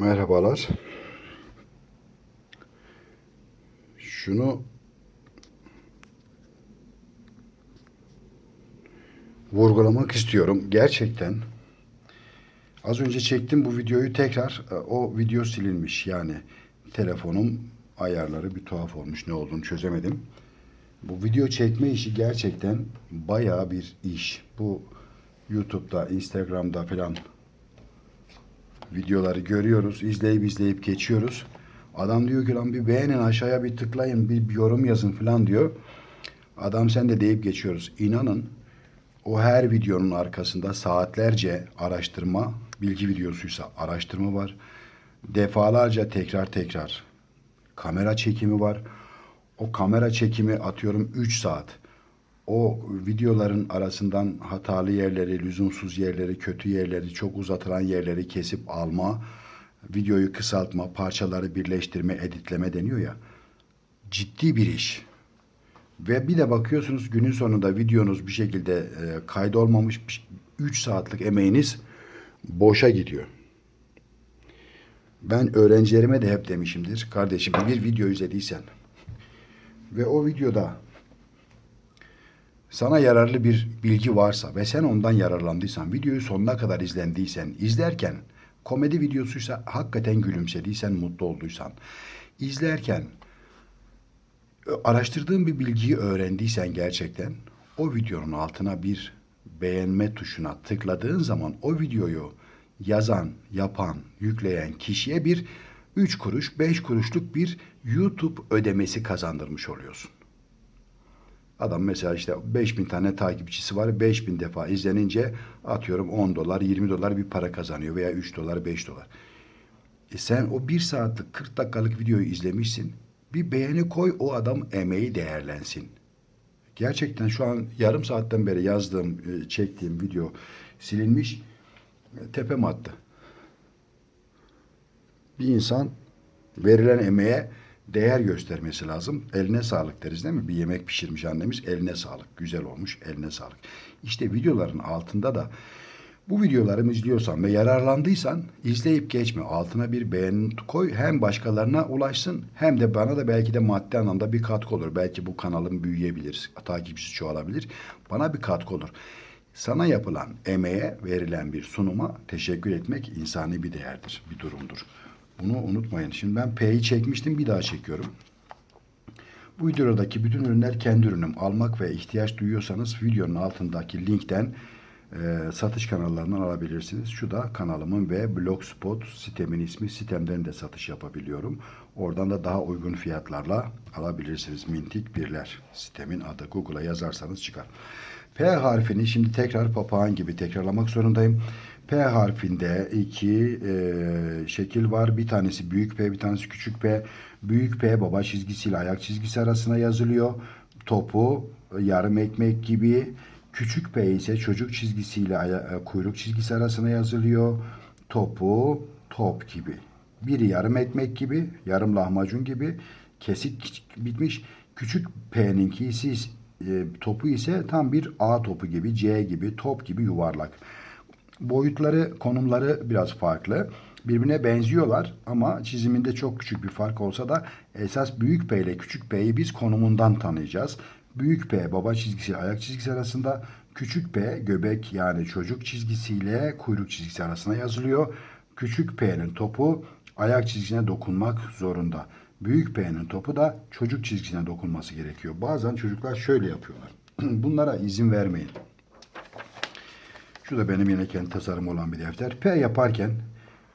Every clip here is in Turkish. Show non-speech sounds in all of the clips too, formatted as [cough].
Merhabalar. Şunu vurgulamak istiyorum. Gerçekten az önce çektim bu videoyu tekrar e, o video silinmiş. Yani telefonum ayarları bir tuhaf olmuş. Ne olduğunu çözemedim. Bu video çekme işi gerçekten bayağı bir iş. Bu YouTube'da, Instagram'da falan videoları görüyoruz. izleyip izleyip geçiyoruz. Adam diyor ki lan bir beğenin aşağıya bir tıklayın bir, yorum yazın falan diyor. Adam sen de deyip geçiyoruz. İnanın o her videonun arkasında saatlerce araştırma, bilgi videosuysa araştırma var. Defalarca tekrar tekrar kamera çekimi var. O kamera çekimi atıyorum 3 saat. O videoların arasından hatalı yerleri, lüzumsuz yerleri, kötü yerleri, çok uzatılan yerleri kesip alma, videoyu kısaltma, parçaları birleştirme, editleme deniyor ya. Ciddi bir iş. Ve bir de bakıyorsunuz günün sonunda videonuz bir şekilde e, kaydolmamış 3 saatlik emeğiniz boşa gidiyor. Ben öğrencilerime de hep demişimdir. Kardeşim bir video izlediysen [laughs] ve o videoda sana yararlı bir bilgi varsa ve sen ondan yararlandıysan, videoyu sonuna kadar izlendiysen, izlerken komedi videosuysa hakikaten gülümsediysen, mutlu olduysan, izlerken araştırdığın bir bilgiyi öğrendiysen gerçekten o videonun altına bir beğenme tuşuna tıkladığın zaman o videoyu yazan, yapan, yükleyen kişiye bir 3 kuruş, 5 kuruşluk bir YouTube ödemesi kazandırmış oluyorsun. Adam mesela işte 5000 tane takipçisi var. 5000 defa izlenince atıyorum 10 dolar, 20 dolar bir para kazanıyor veya 3 dolar, 5 dolar. E sen o 1 saatlik 40 dakikalık videoyu izlemişsin. Bir beğeni koy o adam emeği değerlensin. Gerçekten şu an yarım saatten beri yazdığım, e, çektiğim video silinmiş. E, Tepem attı. Bir insan verilen emeğe değer göstermesi lazım. Eline sağlık deriz değil mi? Bir yemek pişirmiş annemiz eline sağlık. Güzel olmuş eline sağlık. İşte videoların altında da bu videolarımı izliyorsan ve yararlandıysan izleyip geçme. Altına bir beğeni koy. Hem başkalarına ulaşsın hem de bana da belki de maddi anlamda bir katkı olur. Belki bu kanalım büyüyebilir. Takipçisi çoğalabilir. Bana bir katkı olur. Sana yapılan emeğe verilen bir sunuma teşekkür etmek insani bir değerdir, bir durumdur. Bunu unutmayın. Şimdi ben P'yi çekmiştim bir daha çekiyorum. Bu videodaki bütün ürünler kendi ürünüm. Almak ve ihtiyaç duyuyorsanız videonun altındaki linkten e, satış kanallarından alabilirsiniz. Şu da kanalımın ve Blogspot sitemin ismi. Sitemden de satış yapabiliyorum. Oradan da daha uygun fiyatlarla alabilirsiniz. Mintik birler. Sitemin adı Google'a yazarsanız çıkar. P harfini şimdi tekrar papağan gibi tekrarlamak zorundayım. P harfinde iki e, şekil var. Bir tanesi büyük P, bir tanesi küçük P. Büyük P baba çizgisiyle ayak çizgisi arasına yazılıyor. Topu yarım ekmek gibi. Küçük P ise çocuk çizgisiyle e, kuyruk çizgisi arasına yazılıyor. Topu top gibi. Biri yarım ekmek gibi, yarım lahmacun gibi kesik bitmiş. Küçük P'ninki ise e, topu ise tam bir A topu gibi, C gibi, top gibi yuvarlak. Boyutları, konumları biraz farklı. Birbirine benziyorlar ama çiziminde çok küçük bir fark olsa da esas büyük P ile küçük P'yi biz konumundan tanıyacağız. Büyük P baba çizgisi ayak çizgisi arasında, küçük P göbek yani çocuk çizgisiyle kuyruk çizgisi arasına yazılıyor. Küçük P'nin topu ayak çizgisine dokunmak zorunda. Büyük P'nin topu da çocuk çizgisine dokunması gerekiyor. Bazen çocuklar şöyle yapıyorlar. [clears throat] Bunlara izin vermeyin. Şu da benim yine kendi tasarım olan bir defter. P yaparken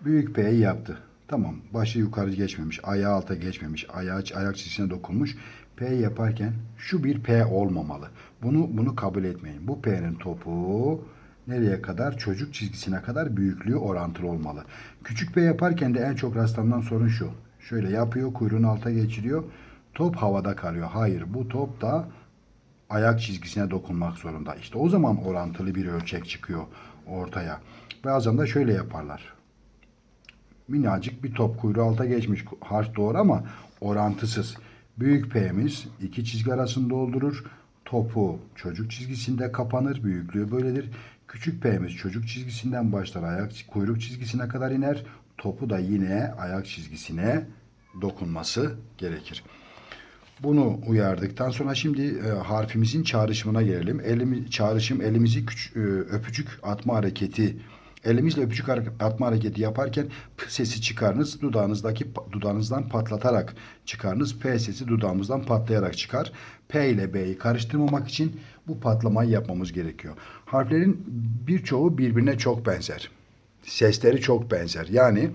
büyük P'yi yaptı. Tamam. Başı yukarı geçmemiş. Ayağı alta geçmemiş. Ayağı ayak çizgisine dokunmuş. P yaparken şu bir P olmamalı. Bunu bunu kabul etmeyin. Bu P'nin topu nereye kadar? Çocuk çizgisine kadar büyüklüğü orantılı olmalı. Küçük P yaparken de en çok rastlanan sorun şu. Şöyle yapıyor, kuyruğunu alta geçiriyor. Top havada kalıyor. Hayır, bu top da ayak çizgisine dokunmak zorunda. İşte o zaman orantılı bir ölçek çıkıyor ortaya. Bazen de şöyle yaparlar. Minnacık bir top kuyruğu alta geçmiş. Harf doğru ama orantısız. Büyük P'miz iki çizgi arasını doldurur. Topu çocuk çizgisinde kapanır. Büyüklüğü böyledir. Küçük P'miz çocuk çizgisinden başlar. Ayak kuyruk çizgisine kadar iner. topu da yine ayak çizgisine dokunması gerekir. Bunu uyardıktan sonra şimdi e, harfimizin çağrışımına gelelim. Elimi, çağrışım elimizi küç, e, öpücük atma hareketi elimizle öpücük atma hareketi yaparken p sesi çıkarınız. Dudağınızdaki dudağınızdan patlatarak çıkarınız. P sesi dudağımızdan patlayarak çıkar. P ile B'yi karıştırmamak için bu patlamayı yapmamız gerekiyor. Harflerin birçoğu birbirine çok benzer. Sesleri çok benzer. Yani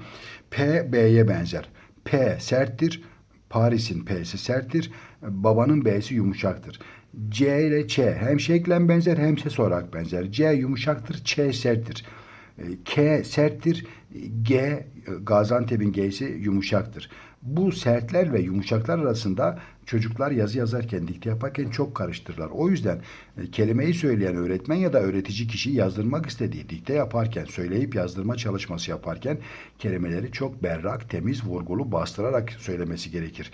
P B'ye benzer. P serttir. Paris'in P'si serttir. Babanın B'si yumuşaktır. C ile Ç hem şeklen benzer hem ses olarak benzer. C yumuşaktır, Ç serttir. E, K serttir, G Gaziantep'in G'si yumuşaktır. Bu sertler ve yumuşaklar arasında çocuklar yazı yazarken, dikte yaparken çok karıştırırlar. O yüzden e, kelimeyi söyleyen öğretmen ya da öğretici kişi yazdırmak istediği dikte yaparken, söyleyip yazdırma çalışması yaparken kelimeleri çok berrak, temiz, vurgulu bastırarak söylemesi gerekir.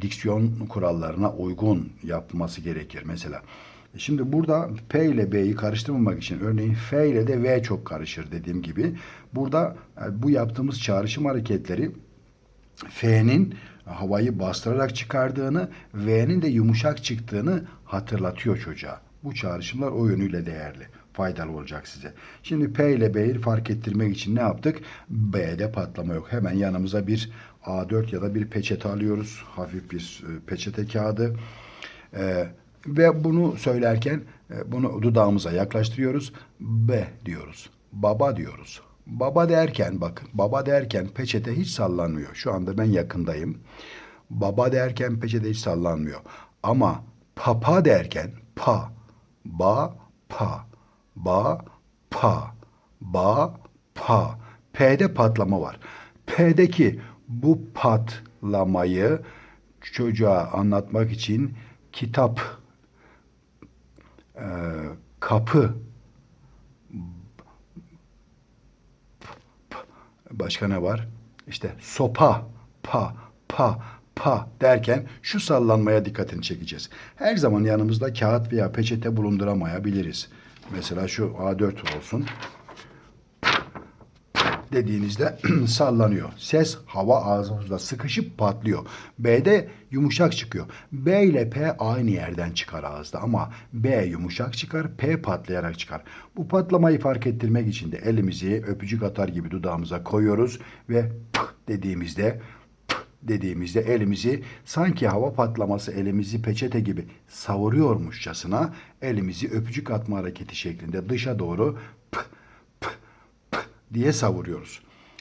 Diksiyon kurallarına uygun yapması gerekir mesela. Şimdi burada P ile B'yi karıştırmamak için örneğin F ile de V çok karışır dediğim gibi. Burada e, bu yaptığımız çağrışım hareketleri F'nin havayı bastırarak çıkardığını, V'nin de yumuşak çıktığını hatırlatıyor çocuğa. Bu çağrışımlar o yönüyle değerli, faydalı olacak size. Şimdi P ile B'yi fark ettirmek için ne yaptık? B'de patlama yok. Hemen yanımıza bir A4 ya da bir peçete alıyoruz. Hafif bir e, peçete kağıdı. Ee, ve bunu söylerken e, bunu dudağımıza yaklaştırıyoruz. B diyoruz. Baba diyoruz. Baba derken bakın baba derken peçete hiç sallanmıyor. Şu anda ben yakındayım. Baba derken peçete hiç sallanmıyor. Ama papa derken pa, ba, pa, ba, pa, ba, pa. P'de patlama var. P'deki bu patlamayı çocuğa anlatmak için kitap, e, kapı, başka ne var? İşte sopa, pa, pa, pa derken şu sallanmaya dikkatini çekeceğiz. Her zaman yanımızda kağıt veya peçete bulunduramayabiliriz. Mesela şu A4 olsun dediğinizde [clears throat] sallanıyor. Ses hava ağzımızda sıkışıp patlıyor. B'de yumuşak çıkıyor. B ile P aynı yerden çıkar ağızda ama B yumuşak çıkar, P patlayarak çıkar. Bu patlamayı fark ettirmek için de elimizi öpücük atar gibi dudağımıza koyuyoruz ve pıh dediğimizde dediğimizde elimizi sanki hava patlaması elimizi peçete gibi savuruyormuşçasına elimizi öpücük atma hareketi şeklinde dışa doğru diye savuruyoruz.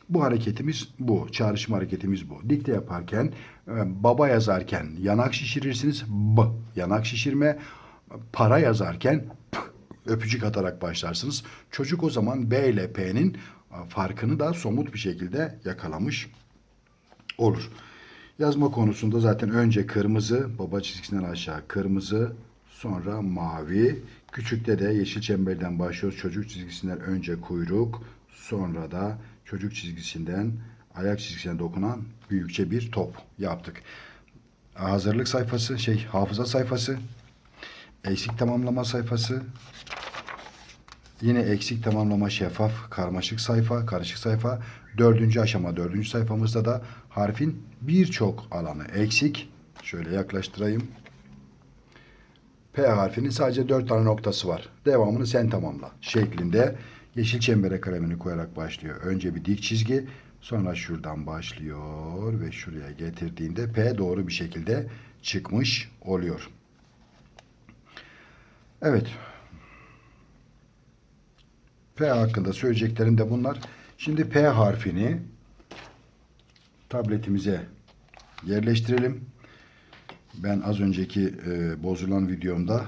Bu hareketimiz bu. Çağrışım hareketimiz bu. Dikte yaparken e, baba yazarken yanak şişirirsiniz. B. Yanak şişirme. Para yazarken p, öpücük atarak başlarsınız. Çocuk o zaman B ile P'nin e, farkını da somut bir şekilde yakalamış olur. Yazma konusunda zaten önce kırmızı, baba çizgisinden aşağı kırmızı, sonra mavi. Küçükte de yeşil çemberden başlıyoruz. Çocuk çizgisinden önce kuyruk, sonra da çocuk çizgisinden ayak çizgisine dokunan büyükçe bir top yaptık. Hazırlık sayfası, şey hafıza sayfası, eksik tamamlama sayfası, Yine eksik tamamlama şeffaf, karmaşık sayfa, karışık sayfa. Dördüncü aşama, dördüncü sayfamızda da harfin birçok alanı eksik. Şöyle yaklaştırayım. P harfinin sadece dört tane noktası var. Devamını sen tamamla şeklinde yeşil çembere kalemini koyarak başlıyor. Önce bir dik çizgi, sonra şuradan başlıyor ve şuraya getirdiğinde P doğru bir şekilde çıkmış oluyor. Evet, P hakkında söyleyeceklerim de bunlar. Şimdi P harfini tabletimize yerleştirelim. Ben az önceki e, bozulan videomda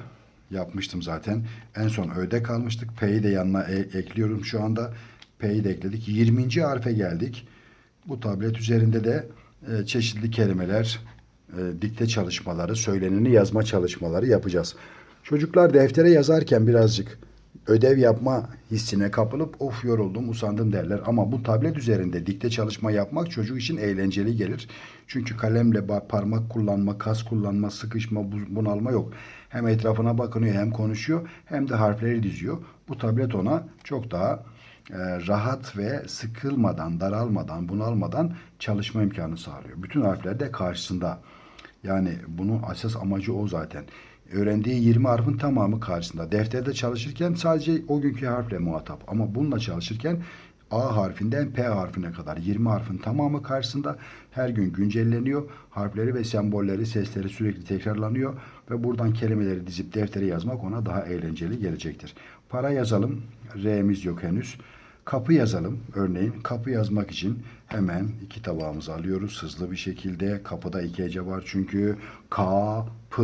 yapmıştım zaten. En son Ö'de kalmıştık. P'yi de yanına e- ekliyorum şu anda. P'yi de ekledik. 20. harfe geldik. Bu tablet üzerinde de e, çeşitli kelimeler, e, dikte çalışmaları, söyleneni yazma çalışmaları yapacağız. Çocuklar deftere yazarken birazcık ödev yapma hissine kapılıp of yoruldum usandım derler. Ama bu tablet üzerinde dikte çalışma yapmak çocuk için eğlenceli gelir. Çünkü kalemle parmak kullanma, kas kullanma, sıkışma, bu- bunalma yok. Hem etrafına bakınıyor hem konuşuyor hem de harfleri diziyor. Bu tablet ona çok daha e, rahat ve sıkılmadan, daralmadan, bunalmadan çalışma imkanı sağlıyor. Bütün harfler de karşısında. Yani bunun esas amacı o zaten. Öğrendiği 20 harfin tamamı karşısında. Defterde çalışırken sadece o günkü harfle muhatap. Ama bununla çalışırken A harfinden P harfine kadar 20 harfin tamamı karşısında her gün güncelleniyor. Harfleri ve sembolleri, sesleri sürekli tekrarlanıyor ve buradan kelimeleri dizip deftere yazmak ona daha eğlenceli gelecektir. Para yazalım. R'miz yok henüz. Kapı yazalım. Örneğin kapı yazmak için hemen iki tabağımızı alıyoruz hızlı bir şekilde. Kapıda iki hece var çünkü K, P,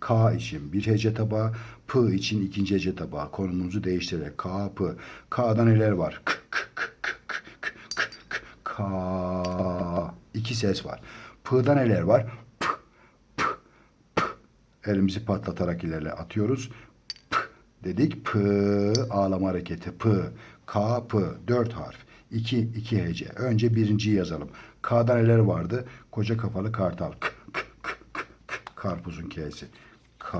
K için bir hece tabağı, P için ikinci hece tabağı. Konumumuzu değiştirerek K, P. K'da neler var? K, K, K, K, K, K, K, K, K. İki ses var. P'da neler var? P, P, P. Elimizi patlatarak ilerle atıyoruz dedik. P ağlama hareketi P. K, P. Dört harf. İki, iki hece. Önce birinciyi yazalım. K'da neler vardı? Koca kafalı kartal. K, k, k, k, k. Karpuzun K'si. K,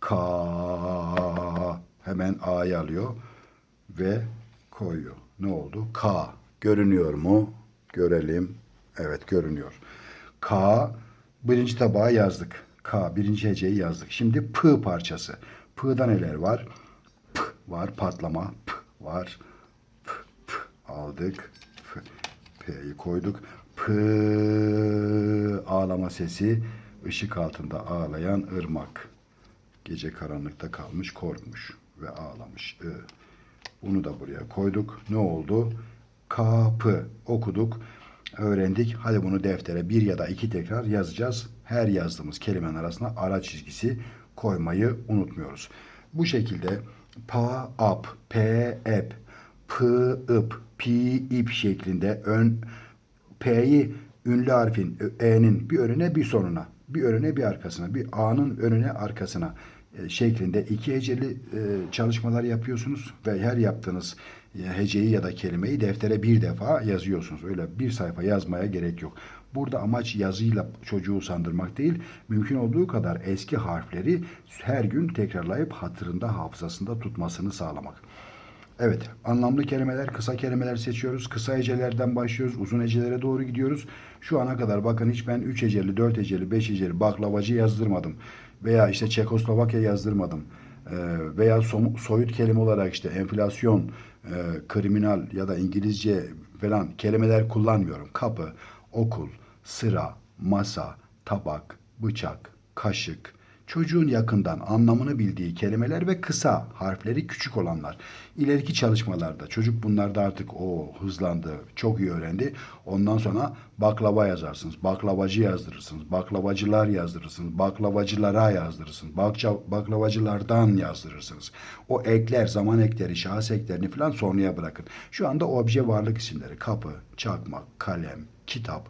K. Hemen A'yı alıyor ve koyuyor. Ne oldu? K. Görünüyor mu? Görelim. Evet görünüyor. K. Birinci tabağa yazdık. K. Birinci heceyi yazdık. Şimdi P parçası. P'da neler var? P var. Patlama. Var. P, P aldık. P, P'yi koyduk. P ağlama sesi. ışık altında ağlayan ırmak. Gece karanlıkta kalmış, korkmuş ve ağlamış. I. Bunu da buraya koyduk. Ne oldu? Kapı okuduk, öğrendik. Hadi bunu deftere bir ya da iki tekrar yazacağız. Her yazdığımız kelimenin arasına ara çizgisi koymayı unutmuyoruz. Bu şekilde pa ap, p ep, p ıp, pi ip şeklinde ön P'yi ünlü harfin E'nin bir önüne bir sonuna, bir önüne bir arkasına, bir A'nın önüne arkasına e, şeklinde iki heceli e, çalışmalar yapıyorsunuz ve her yaptığınız e, heceyi ya da kelimeyi deftere bir defa yazıyorsunuz. Öyle bir sayfa yazmaya gerek yok. Burada amaç yazıyla çocuğu sandırmak değil, mümkün olduğu kadar eski harfleri her gün tekrarlayıp hatırında, hafızasında tutmasını sağlamak. Evet, anlamlı kelimeler, kısa kelimeler seçiyoruz. Kısa hecelerden başlıyoruz, uzun hecelere doğru gidiyoruz. Şu ana kadar bakın hiç ben 3 heceli, 4 heceli, 5 heceli baklavacı yazdırmadım. Veya işte Çekoslovakya yazdırmadım. Ee, veya som- soyut kelime olarak işte enflasyon, e, kriminal ya da İngilizce falan kelimeler kullanmıyorum. Kapı, okul, sıra, masa, tabak, bıçak, kaşık, Çocuğun yakından anlamını bildiği kelimeler ve kısa harfleri küçük olanlar. İleriki çalışmalarda çocuk bunlarda artık o hızlandı, çok iyi öğrendi. Ondan sonra baklava yazarsınız, baklavacı yazdırırsınız, baklavacılar yazdırırsınız, baklavacılara yazdırırsınız, bakça, baklavacılardan yazdırırsınız. O ekler, zaman ekleri, şahıs eklerini falan sonraya bırakın. Şu anda obje varlık isimleri kapı, çakmak, kalem, kitap,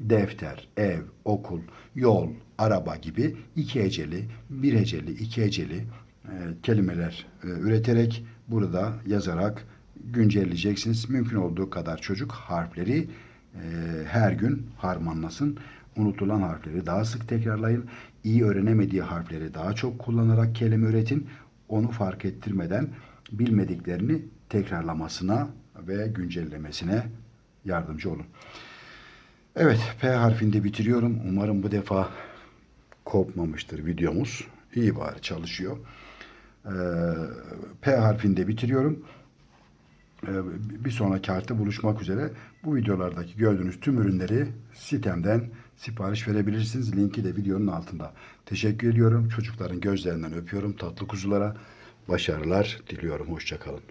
defter, ev, okul, yol, araba gibi iki heceli, bir heceli, iki heceli e, kelimeler e, üreterek burada yazarak güncelleyeceksiniz. Mümkün olduğu kadar çocuk harfleri e, her gün harmanlasın. Unutulan harfleri daha sık tekrarlayın. İyi öğrenemediği harfleri daha çok kullanarak kelime üretin. Onu fark ettirmeden bilmediklerini tekrarlamasına ve güncellemesine yardımcı olun. Evet, P harfinde bitiriyorum. Umarım bu defa kopmamıştır videomuz. İyi bari çalışıyor. Ee, P harfinde bitiriyorum. Ee, bir sonraki harfte buluşmak üzere. Bu videolardaki gördüğünüz tüm ürünleri sitemden sipariş verebilirsiniz. Linki de videonun altında. Teşekkür ediyorum. Çocukların gözlerinden öpüyorum. Tatlı kuzulara başarılar diliyorum. Hoşçakalın.